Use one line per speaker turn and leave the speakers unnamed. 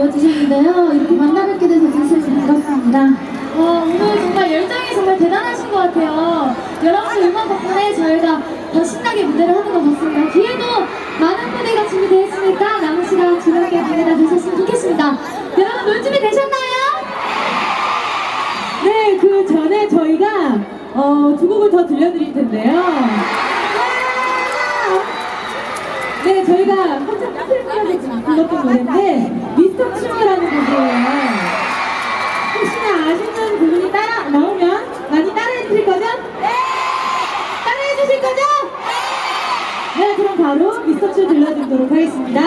보여주셨는데요. 이렇게 만나뵙게 돼서 진심으로 반갑습니다. 어, 오늘 정말 열정이 정말 대단하신 것 같아요. 여러분들 응원 덕분에 저희가 더 신나게 무대를 하는 것 같습니다. 뒤에도 많은 무대가 준비되어 있으니까 남은 시간 즐겁게 보내다 되셨으면 좋겠습니다. 여러분 놀 준비 되셨나요?
네, 그 전에 저희가 어, 두 곡을 더 들려드릴 텐데요. 네, 저희가 한참 끝을까지 불렀던 노래인데 미스터 춤이라는 곡이에요. 혹시나 아시는 부분이 따라 나오면 많이 따라해 주실 거죠? 네! 따라해 주실 거죠? 네, 그럼 바로 미스터 춤 들려드리도록 하겠습니다.